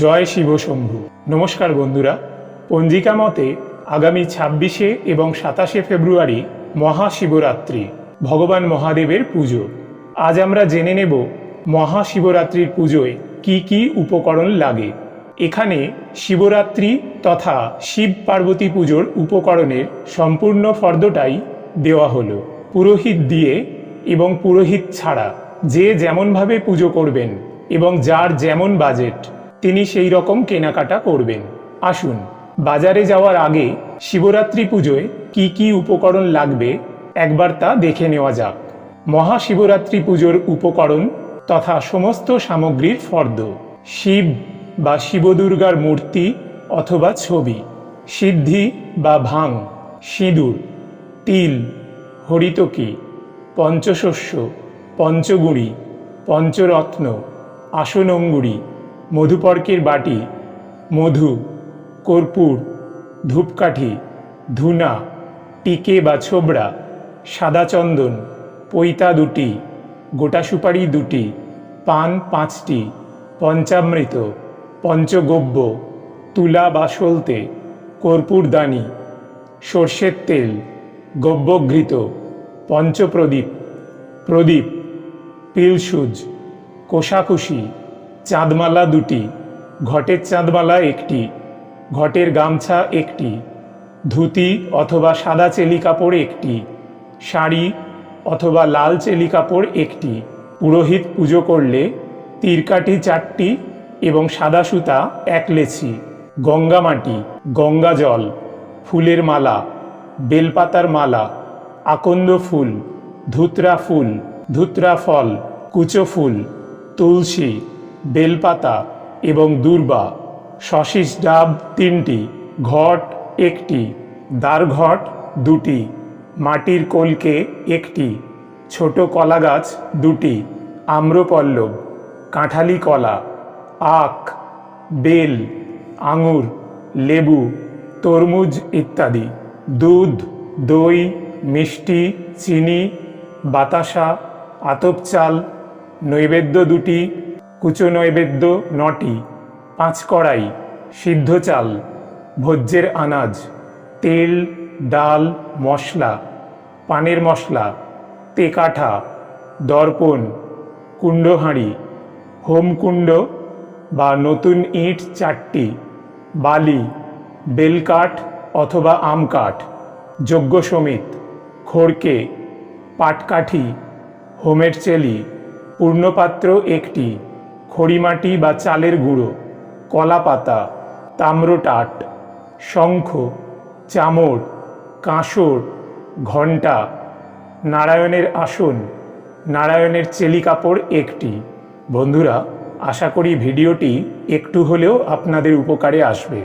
জয় শিব শম্ভু। নমস্কার বন্ধুরা, পঞ্জিকা মতে আগামী ছাব্বিশে এবং সাতাশে ফেব্রুয়ারি মহাশিবরাত্রি, ভগবান মহাদেবের পুজো। আজ আমরা জেনে নেব মহাশিবরাত্রির পুজোয় কি কি উপকরণ লাগে। এখানে শিবরাত্রি তথা শিব পার্বতী পুজোর উপকরণের সম্পূর্ণ ফর্দটাই দেওয়া হলো। পুরোহিত দিয়ে এবং পুরোহিত ছাড়া যে যেমনভাবে পুজো করবেন এবং যার যেমন বাজেট। তিনি সেই রকম কেনাকাটা করবেন। আসুন, বাজারে যাওয়ার আগে শিবরাত্রি পুজোয় কি কি উপকরণ লাগবে একবার তা দেখে নেওয়া যাক। মহাশিবরাত্রি পুজোর উপকরণ তথা সমস্ত সামগ্রীর ফর্দ, শিব বা শিবদুর্গার মূর্তি অথবা ছবি, সিদ্ধি বা ভাং, সিঁদুর, তিল, হরিতকি, পঞ্চশস্য, পঞ্চগুড়ি, পঞ্চরত্ন আসনঙ্গুড়ি মধুপর্কের বাটি, মধু, কর্পূর, ধূপকাঠি, ধুনা, টিকে বা ছোবড়া, সাদা চন্দন, পৈতা দুটি, গোটা সুপারি দুটি, পান পাঁচটি, পঞ্চামৃত, পঞ্চগব্য, তুলা বা সলতে কর্পূরদানি সর্ষের তেল, গব্যঘৃত, পঞ্চপ্রদীপ, প্রদীপ, পিলসুজ, কোষাকুষি চাঁদমালা দুটি, ঘটের চাঁদমালা একটি, ঘটের গামছা একটি, ধুতি অথবা সাদা চেলি কাপড় একটি, শাড়ি অথবা লাল চেলি কাপড় একটি। পুরোহিত পুজো করলে তীরকাঠি চারটি এবং সাদা সুতা এক লেছি গঙ্গা মাটি, গঙ্গা জল, ফুলের মালা, বেলপাতার মালা, আকন্দ ফুল, ধুতরা ফুল, ধুতরা ফল, কুচো ফুল, তুলসী বেলপাতা এবং দুর্বা শশিস ডাব তিনটি, ঘট একটি দ্বারঘট দুটি, মাটির কলকে একটি, ছোট কলা গাছ দুটি, আম্রপল্লব, কাঁঠালি কলা, আখ, বেল, আঙুর, লেবু, তরমুজ ইত্যাদি, দুধ, দই, মিষ্টি, চিনি, বাতাসা, আতপ চাল, নৈবেদ্য দুটি কুচো নৈবেদ্য নটি, পাঁচ কড়াই, সিদ্ধ চাল, ভোজ্যের আনাজ, তেল, ডাল, মশলা, পানের মশলা, তেকাঠা, দর্পণ কুণ্ডহাঁড়ি হোমকুণ্ড বা নতুন ইট চারটি, বালি বেলকাঠ অথবা আম কাঠ, যজ্ঞ সমিত, খড়কে, পাটকাঠি, হোমের চেলি, পূর্ণপাত্র একটি। খড়িমাটি বা চালের গুঁড়ো, কলা পাতা তাম্রটাট শঙ্খ, চামর, কাঁসর, ঘণ্টা, নারায়ণের আসন, নারায়ণের চেলি কাপড় একটি। বন্ধুরা, আশা করি ভিডিওটি একটু হলেও আপনাদের উপকারে আসবে।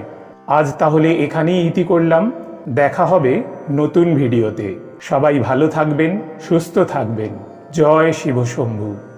আজ তাহলে এখানেই ইতি করলাম। দেখা হবে নতুন ভিডিওতে। সবাই ভালো থাকবেন, সুস্থ থাকবেন। জয় শিবশম্ভু।